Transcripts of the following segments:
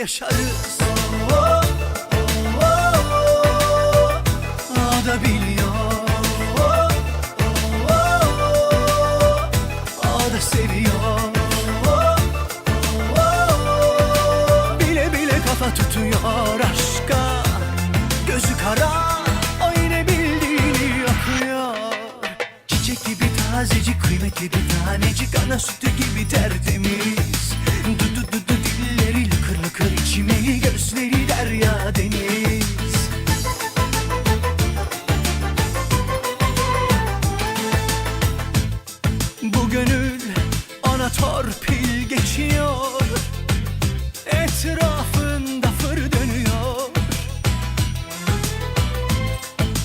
yaşarız. Oh, biliyor. Oh, seviyor. Bile bile kafa tutuyor aşka. Gözü kara o yine bildiğini yapıyor Çiçek gibi tazecik kıymetli bir tanecik. Ana sütü gibi tertemiz. Du du du torpil geçiyor. Etrafında fır dönüyor.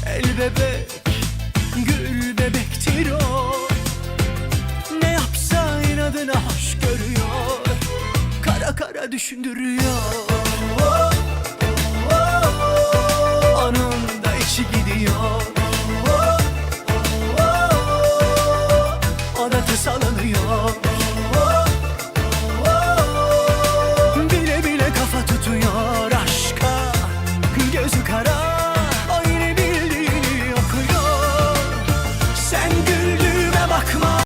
El bebek, gül bebektir o. Ne yapsa inadına hoş görüyor. Kara kara düşündürüyor. Anında içi gidiyor. Oh oh, Adeta sallanıyor